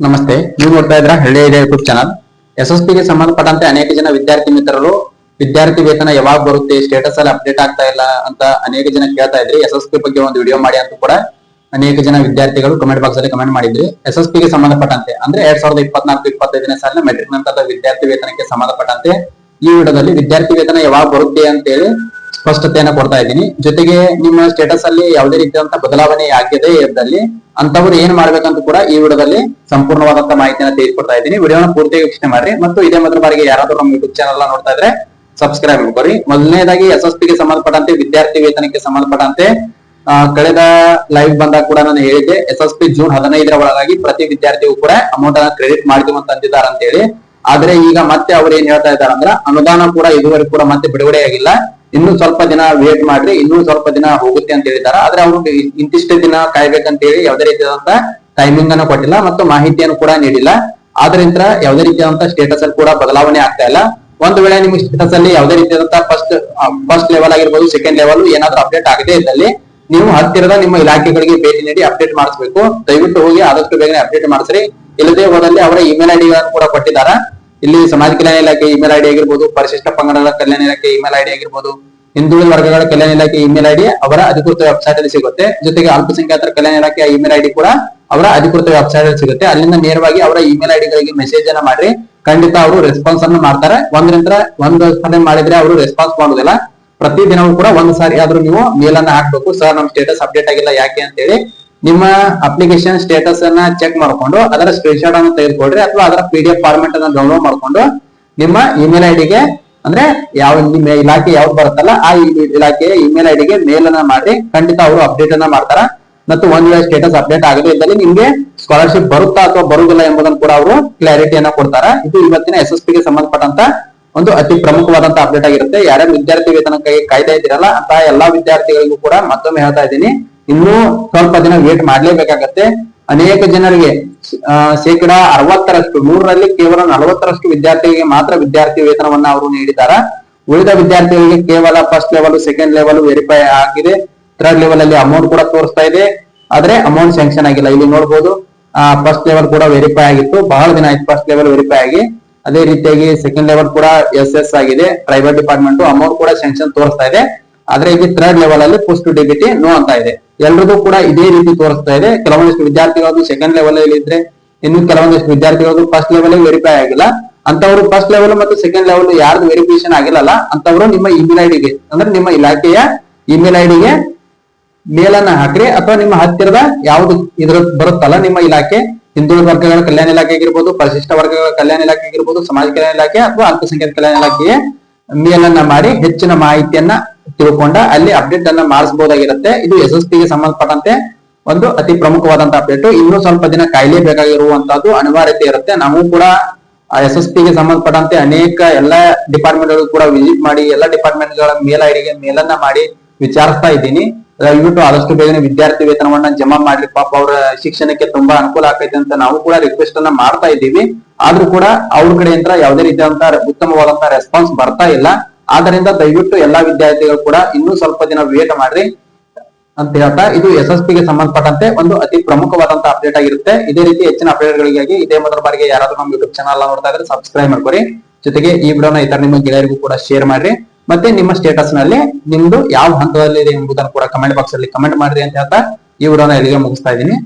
ನಮಸ್ತೆ, ನೀವು ನೋಡ್ತಾ ಇದ್ರ ಹಳ್ಳಿ ಯೂಟ್ಯೂಬ್ ಚಾನಲ್ ಎಸ್ ಎಸ್ ಸಂಬಂಧಪಟ್ಟಂತೆ ಅನೇಕ ಜನ ವಿದ್ಯಾರ್ಥಿ ಮಿತ್ರರು, ವಿದ್ಯಾರ್ಥಿ ವೇತನ ಯಾವಾಗ ಬರುತ್ತೆ ಸ್ಟೇಟಸ್ ಅಲ್ಲಿ ಅಪ್ಡೇಟ್ ಆಗ್ತಾ ಇಲ್ಲ ಅಂತ ಅನೇಕ ಜನ ಕೇಳ್ತಾ ಇದ್ರಿ. ಎಸ್ ಬಗ್ಗೆ ಒಂದು ವಿಡಿಯೋ ಮಾಡಿ ಅಂತ ಕೂಡ ಅನೇಕ ಜನ ವಿದ್ಯಾರ್ಥಿಗಳು ಕಮೆಂಟ್ ಬಾಕ್ಸ್ ಅಲ್ಲಿ ಕಮೆಂಟ್ ಮಾಡಿದ್ರಿ. ಎಸ್ ಎಸ್ ಸಂಬಂಧಪಟ್ಟಂತೆ, ಅಂದ್ರೆ ಎರಡ್ ಸಾವಿರದ ಇಪ್ಪತ್ನಾಲ್ಕು, ಇಪ್ಪತ್ತೈದನೇ ಸಾಲಿನ ಮೆಟ್ರಿಕ್ ನಂತರದ ವಿದ್ಯಾರ್ಥಿ ವೇತನಕ್ಕೆ ಸಂಬಂಧಪಟ್ಟಂತೆ ಈ ವಿಡಿಯೋದಲ್ಲಿ ವಿದ್ಯಾರ್ಥಿ ವೇತನ ಯಾವಾಗ ಬರುತ್ತೆ ಅಂತ ಹೇಳಿ ಸ್ಪಷ್ಟತೆಯನ್ನ ಕೊಡ್ತಾ ಇದ್ದೀನಿ. ಜೊತೆಗೆ ನಿಮ್ಮ ಸ್ಟೇಟಸ್ ಅಲ್ಲಿ ಯಾವುದೇ ರೀತಿಯಾದಂತಹ ಬದಲಾವಣೆ ಆಗಿದೆ ಇದ್ದಲ್ಲಿ ಅಂತವ್ರು ಏನ್ ಮಾಡ್ಬೇಕಂತ ಕೂಡ ಈ ವಿಡಿಯೋದಲ್ಲಿ ಸಂಪೂರ್ಣವಾದಂತಹ ಮಾಹಿತಿಯನ್ನ ತೆಗೆದುಕೊಡ್ತಾ ಇದ್ದೀನಿ. ವಿಡಿಯೋನ ಪೂರ್ತಿ ವೀಕ್ಷಣೆ ಮಾಡ್ರಿ. ಮತ್ತು ಇದೇ ಮೊದಲ ಬಾರಿಗೆ ಯಾರಾದರೂ ನಮ್ಮ ಯೂಟ್ಯೂಬ್ ಚಾನಲ್ ನೋಡ್ತಾ ಇದ್ರೆ ಸಬ್ಸ್ಕ್ರೈಬ್ ಮಾಡ್ಕೊರಿ. ಮೊದಲನೇದಾಗಿ ಎಸ್ ಎಸ್ಗೆ ಸಂಬಂಧಪಟ್ಟಂತೆ, ವಿದ್ಯಾರ್ಥಿ ವೇತನಕ್ಕೆ ಸಂಬಂಧಪಟ್ಟಂತೆ ಕಳೆದ ಲೈವ್ ಬಂದಾಗ ಕೂಡ ನಾನು ಹೇಳಿದ್ದೆ ಎಸ್ ಎಸ್ ಪಿ ಜೂನ್ ಹದಿನೈದರ ಒಳಗಾಗಿ ಪ್ರತಿ ವಿದ್ಯಾರ್ಥಿಗೂ ಕೂಡ ಅಮೌಂಟ್ ಅನ್ನ ಕ್ರೆಡಿಟ್ ಮಾಡ್ತೀವಿ ಅಂತ ಅಂದಿದ್ದಾರೆ ಅಂತ ಹೇಳಿ ಆದ್ರೆ ಈಗ ಮತ್ತೆ ಅವ್ರು ಏನ್ ಹೇಳ್ತಾ ಇದ್ದಾರೆ ಅಂದ್ರೆ ಅನುದಾನ ಕೂಡ ಇದುವರೆಗೂ ಕೂಡ ಮತ್ತೆ ಬಿಡುಗಡೆ ಆಗಿಲ್ಲ ಇನ್ನು ಸ್ವಲ್ಪ ದಿನ ವೇಟ್ ಮಾಡ್ರಿ, ಇನ್ನೂ ಸ್ವಲ್ಪ ದಿನ ಹೋಗುತ್ತೆ ಅಂತ ಹೇಳಿದ್ದಾರೆ ಆದ್ರೆ ಅವರು ಇಂತಿಷ್ಟು ದಿನ ಕಾಯ್ಬೇಕಂತ ಹೇಳಿ ಯಾವುದೇ ರೀತಿಯಾದಂತ ಟೈಮಿಂಗ್ ಅನ್ನು ಕೊಟ್ಟಿಲ್ಲ ಮತ್ತು ಮಾಹಿತಿಯನ್ನು ಕೂಡ ನೀಡಿಲ್ಲ. ಆದ್ರಿಂದ ಯಾವುದೇ ರೀತಿಯಾದಂತ ಸ್ಟೇಟಸ್ ಅಲ್ಲಿ ಕೂಡ ಬದಲಾವಣೆ ಆಗ್ತಾ ಇಲ್ಲ. ಒಂದು ವೇಳೆ ನಿಮ್ಗೆ ಸ್ಟೇಟಸ್ ಅಲ್ಲಿ ಯಾವುದೇ ರೀತಿಯಾದಂತ ಫಸ್ಟ್ ಫಸ್ಟ್ ಲೆವೆಲ್ ಆಗಿರ್ಬೋದು ಸೆಕೆಂಡ್ ಲೆವೆಲ್ ಏನಾದ್ರೂ ಅಪ್ಡೇಟ್ ಆಗದೇ ಇದ್ದಲ್ಲಿ ನೀವು ಹತ್ತಿರದ ನಿಮ್ಮ ಇಲಾಖೆಗಳಿಗೆ ಭೇಟಿ ನೀಡಿ ಅಪ್ಡೇಟ್ ಮಾಡಿಸ್ಬೇಕು. ದಯವಿಟ್ಟು ಹೋಗಿ ಆದಷ್ಟು ಬೇಗನೆ ಅಪ್ಡೇಟ್ ಮಾಡಿಸ್ರಿ. ಇಲ್ಲದೆ ಹೋದಲ್ಲಿ ಅವರ ಇಮೇಲ್ ಐಡಿ ಕೂಡ ಕೊಟ್ಟಿದ್ದಾರೆ ಇಲ್ಲಿ ಸಮಾಜ ಕಲ್ಯಾಣ ಇಲಾಖೆ, ಇಮೇಲ್ ಐಡಿ ಆಗಿರ್ಬೋದು, ಪರಿಶಿಷ್ಟ ಪಂಗಡಗಳ ಕಲ್ಯಾಣ ಇಲಾಖೆ, ಇಮೇಲ್ ಐಡಿ ಆಗಿರ್ಬೋದು, ಹಿಂದುಳಿದ ವರ್ಗಗಳ ಕಲ್ಯಾಣ ಇಲಾಖೆ ಇಮೇಲ್ ಐಡಿ ಅವರ ಅಧಿಕೃತ ವೆಬ್ಸೈಟ್ ಅಲ್ಲಿ ಸಿಗುತ್ತೆ. ಜೊತೆಗೆ ಅಲ್ಪಸಂಖ್ಯಾತರ ಕಲ್ಯಾಣ ಇಲಾಖೆಯ ಇಮೇಲ್ ಐಡಿ ಕೂಡ ಅವರ ಅಧಿಕೃತ ವೆಬ್ಸೈಟ್ ಅಲ್ಲಿ ಸಿಗುತ್ತೆ. ಅಲ್ಲಿಂದ ನೇರವಾಗಿ ಅವರ ಇಮೇಲ್ ಐಡಿಗಳಿಗೆ ಮೆಸೇಜ್ ಅನ್ನ ಮಾಡ್ರಿ. ಖಂಡಿತ ಅವರು ರೆಸ್ಪಾನ್ಸ್ ಅನ್ನು ಮಾಡ್ತಾರೆ. ಒಂದರಿಂದ ಒಂದು ಸ್ಪಂದನೆ ಮಾಡಿದ್ರೆ ಅವರು ರೆಸ್ಪಾನ್ಸ್ ಮಾಡೋದಿಲ್ಲ. ಪ್ರತಿ ದಿನವೂ ಕೂಡ ಒಂದ್ ಸಾರಿ ಆದ್ರೂ ನೀವು ಮೇಲ್ ಅನ್ನ ಹಾಕ್ಬೇಕು. ಸರ್, ನಮ್ ಸ್ಟೇಟಸ್ ಅಪ್ಡೇಟ್ ಆಗಿಲ್ಲ, ಯಾಕೆ ಅಂತ ಹೇಳಿ ನಿಮ್ಮ ಅಪ್ಲಿಕೇಶನ್ ಸ್ಟೇಟಸ್ ಅನ್ನ ಚೆಕ್ ಮಾಡ್ಕೊಂಡು, ಅದರ ಸ್ಕ್ರೀನ್ಶಾಟ್ ಅನ್ನು ತೆಗೆದುಕೊಡ್ರಿ ಅಥವಾ ಅದರ ಪಿ ಡಿ ಎಫ್ ಫಾರ್ಮೆಟ್ ಅನ್ನ ಡೌನ್ಲೋಡ್ ಮಾಡ್ಕೊಂಡು, ನಿಮ್ಮ ಇಮೇಲ್ ಐಡಿಗೆ ಅಂದ್ರೆ ಯಾವ ನಿಮ್ಮ ಇಲಾಖೆ ಯಾವ್ದು ಬರುತ್ತಲ್ಲ, ಆ ಇಲಾಖೆ ಇಮೇಲ್ ಐಡಿಗೆ ಮೇಲ್ ಅನ್ನ ಮಾಡಿ ಖಂಡಿತ ಅವರು ಅಪ್ಡೇಟ್ ಅನ್ನ ಮಾಡ್ತಾರ. ಮತ್ತು ಒಂದ್ ವೇಳೆ ಸ್ಟೇಟಸ್ ಅಪ್ಡೇಟ್ ಆಗದೇ ಇದ್ದಲ್ಲಿ ನಿಮ್ಗೆ ಸ್ಕಾಲರ್ಶಿಪ್ ಬರುತ್ತಾ ಅಥವಾ ಬರುವುದಿಲ್ಲ ಎಂಬುದನ್ನು ಕೂಡ ಅವರು ಕ್ಲಾರಿಟಿಯನ್ನ ಕೊಡ್ತಾರ. ಇದು ಇವತ್ತಿನ ಎಸ್ ಎಸ್ಗೆ ಸಂಬಂಧಪಟ್ಟಂತ ಒಂದು ಅತಿ ಪ್ರಮುಖವಾದಂತ ಅಪ್ಡೇಟ್ ಆಗಿರುತ್ತೆ. ಯಾರ್ಯಾರು ವಿದ್ಯಾರ್ಥಿ ವೇತನ ಕೈ, ಕಾಯ್ತಾ ಇದ್ದೀರಲ್ಲ ಅಂತ ಎಲ್ಲಾ ವಿದ್ಯಾರ್ಥಿಗಳಿಗೂ ಕೂಡ ಮತ್ತೊಮ್ಮೆ ಹೇಳ್ತಾ ಇದ್ದೀನಿ. ಇನ್ನೂ ಸ್ವಲ್ಪ ದಿನ ವೇಟ್ ಮಾಡ್ಲೇಬೇಕಾಗತ್ತೆ. ಅನೇಕ ಜನರಿಗೆ ಶೇಕಡಾ ಅರವತ್ತರಷ್ಟು, ನೂರರಲ್ಲಿ ಕೇವಲ ನಲವತ್ತರಷ್ಟು ವಿದ್ಯಾರ್ಥಿಗಳಿಗೆ ಮಾತ್ರ ವಿದ್ಯಾರ್ಥಿ ವೇತನವನ್ನ ಅವರು ನೀಡಿದ್ದಾರೆ. ಉಳಿದ ವಿದ್ಯಾರ್ಥಿಗಳಿಗೆ ಕೇವಲ first level second level verify ಆಗಿದೆ. ಥರ್ಡ್ ಲೆವೆಲ್ ಅಲ್ಲಿ ಅಮೌಂಟ್ ಕೂಡ ತೋರಿಸ್ತಾ ಇದೆ. ಆದ್ರೆ ಅಮೌಂಟ್ ಸ್ಯಾಂಕ್ಷನ್ ಆಗಿಲ್ಲ. ಇಲ್ಲಿ ನೋಡಬಹುದು ಫಸ್ಟ್ ಲೆವೆಲ್ ಕೂಡ ವೆರಿಫೈ ಆಗಿತ್ತು. ಬಹಳ ದಿನ ಆಯ್ತು ಫಸ್ಟ್ ಲೆವೆಲ್ ವೆರಿಫೈ ಆಗಿ. ಅದೇ ರೀತಿಯಾಗಿ ಸೆಕೆಂಡ್ ಲೆವೆಲ್ ಕೂಡ ಎಸ್ ಎಸ್ ಆಗಿದೆ. ಪ್ರೈವೇಟ್ ಡಿಪಾರ್ಟ್ಮೆಂಟ್ ಅಮೌಂಟ್ ಕೂಡ ಸ್ಯಾಂಕ್ಷನ್ ತೋರಿಸ್ತಾ ಇದೆ. ಆದ್ರೆ ಇಲ್ಲಿ ಥರ್ಡ್ ಲೆವೆಲ್ ಅಲ್ಲಿ ಪೋಸ್ಟ್ ಡಿಬಿಟಿ ನೋ ಅಂತ ಇದೆ. ಎಲ್ರಿಗೂ ಕೂಡ ಇದೇ ರೀತಿ ತೋರಿಸ್ತಾ ಇದೆ. ಕೆಲವೊಂದಿಷ್ಟು ವಿದ್ಯಾರ್ಥಿಗಳು ಸೆಕೆಂಡ್ ಲೆವೆಲ್ ಅಲ್ಲಿ ಇದ್ರೆ ಇನ್ನು ಕೆಲವೊಂದಿಷ್ಟು ವಿದ್ಯಾರ್ಥಿಗಳು ಫಸ್ಟ್ ಲೆವೆಲ್ ವೆರಿಫೈ ಆಗಿಲ್ಲ. ಅಂತವರು ಫಸ್ಟ್ ಲೆವೆಲ್ ಮತ್ತು ಸೆಕೆಂಡ್ ಲೆವೆಲ್ ಯಾರ್ದು ವೆರಿಫಿಕೇಶನ್ ಆಗಿಲ್ಲಲ್ಲ ಅಂತವರು ನಿಮ್ಮ ಇಮೇಲ್ ಐಡಿಗೆ ಅಂದ್ರೆ ನಿಮ್ಮ ಇಲಾಖೆಯ ಇಮೇಲ್ ಐಡಿಗೆ ಮೇಲನ್ನ ಹಾಕ್ರಿ ಅಥವಾ ನಿಮ್ಮ ಹತ್ತಿರದ ಯಾವ್ದು ಇದ್ರ ಬರುತ್ತಲ್ಲ, ನಿಮ್ಮ ಇಲಾಖೆ, ಹಿಂದುಳಿದ ವರ್ಗಗಳ ಕಲ್ಯಾಣ ಇಲಾಖೆ ಆಗಿರ್ಬೋದು, ಪರಿಶಿಷ್ಟ ವರ್ಗಗಳ ಕಲ್ಯಾಣ ಇಲಾಖೆ ಆಗಿರ್ಬೋದು, ಸಮಾಜ ಕಲ್ಯಾಣ ಇಲಾಖೆ ಅಥವಾ ಅಲ್ಪಸಂಖ್ಯಾತ ಕಲ್ಯಾಣ ಇಲಾಖೆಗೆ ಮೇಲನ್ನ ಮಾಡಿ ಹೆಚ್ಚಿನ ಮಾಹಿತಿಯನ್ನ ತಿಳ್ಕೊಂಡ ಅಲ್ಲಿ ಅಪ್ಡೇಟ್ ಅನ್ನ ಮಾಡಿಸಬಹುದಾಗಿರುತ್ತೆ ಇದು ಎಸ್ ಎಸ್ ಪಿಗೆ ಸಂಬಂಧಪಟ್ಟಂತೆ ಒಂದು ಅತಿ ಪ್ರಮುಖವಾದಂತಹ ಅಪ್ಡೇಟ್ ಇನ್ನೂ ಸ್ವಲ್ಪ ದಿನ ಕಾಯ್ಲೇಬೇಕಾಗಿರುವಂತದ್ದು ಅನಿವಾರ್ಯತೆ ಇರುತ್ತೆ. ನಾವು ಕೂಡ ಎಸ್ ಎಸ್ ಪಿಗೆ ಸಂಬಂಧಪಟ್ಟಂತೆ ಅನೇಕ ಎಲ್ಲಾ ಡಿಪಾರ್ಟ್ಮೆಂಟ್ಗಳು ಕೂಡ ವಿಸಿಟ್ ಮಾಡಿ, ಎಲ್ಲಾ ಡಿಪಾರ್ಟ್ಮೆಂಟ್ಗಳ ಮೇಲ್ ಐಡಿಗೆ ಮೇಲನ್ನ ಮಾಡಿ ವಿಚಾರಿಸ್ತಾ ಇದ್ದೀನಿ. ದಯವಿಟ್ಟು ಆದಷ್ಟು ಬೇಗನೆ ವಿದ್ಯಾರ್ಥಿ ವೇತನವನ್ನ ಜಮಾ ಮಾಡ್ರಿ ಪಾಪ ಅವರ ಶಿಕ್ಷಣಕ್ಕೆ ತುಂಬಾ ಅನುಕೂಲ ಆಗ್ತೈತೆ ಅಂತ ನಾವು ಕೂಡ ರಿಕ್ವೆಸ್ಟ್ ಅನ್ನ ಮಾಡ್ತಾ ಇದ್ದೀವಿ. ಆದ್ರೂ ಕೂಡ ಅವ್ರ ಕಡೆಯಿಂದ ಯಾವುದೇ ರೀತಿಯಾದಂತಹ ಉತ್ತಮವಾದಂತಹ ರೆಸ್ಪಾನ್ಸ್ ಬರ್ತಾ ಇಲ್ಲ. ಆದ್ರಿಂದ ದಯವಿಟ್ಟು ಎಲ್ಲಾ ವಿದ್ಯಾರ್ಥಿಗಳು ಕೂಡ ಇನ್ನೂ ಸ್ವಲ್ಪ ದಿನ ವೇಟ್ ಮಾಡ್ರಿ ಅಂತ ಹೇಳ್ತಾ ಇದು ಎಸ್ ಎಸ್ ಪಿಗೆ ಸಂಬಂಧಪಟ್ಟಂತೆ ಒಂದು ಅತಿ ಪ್ರಮುಖವಾದಂತ ಅಪ್ಡೇಟ್ ಆಗಿರುತ್ತೆ. ಇದೇ ರೀತಿ ಹೆಚ್ಚಿನ ಅಪ್ಡೇಟ್ ಗಳಿಗಾಗಿ ಇದೇ ಮೊದಲ ಬಾರಿಗೆ ಯಾರಾದ್ರೂ ನಮ್ಮ ಯೂಟ್ಯೂಬ್ ಚಾನಲ್ ನೋಡ್ತಾ ಇದ್ರೆ ಸಬ್ಸ್ಕ್ರೈಬ್ ಮಾಡ್ಕೊರಿ ಜೊತೆಗೆ ಈ ವಿಡಿಯೋನ ಇತರ ನಿಮ್ಮ ಗೆಳೆಯರಿಗೂ ಕೂಡ ಶೇರ್ ಮಾಡ್ರಿ. ಮತ್ತೆ ನಿಮ್ಮ ಸ್ಟೇಟಸ್ನಲ್ಲಿ ನಿಮ್ದು ಯಾವ ಹಂತದಲ್ಲಿ ಇದೆ ಎಂಬುದನ್ನು ಕೂಡ ಕಮೆಂಟ್ ಬಾಕ್ಸ್ ಅಲ್ಲಿ ಕಮೆಂಟ್ ಮಾಡ್ರಿ ಅಂತ ಹೇಳ್ತಾ ಈ ವಿಡಿಯೋನ ಇಲ್ಲಿಗೆ ಮುಗಿಸ್ತಾ ಇದ್ದೀನಿ.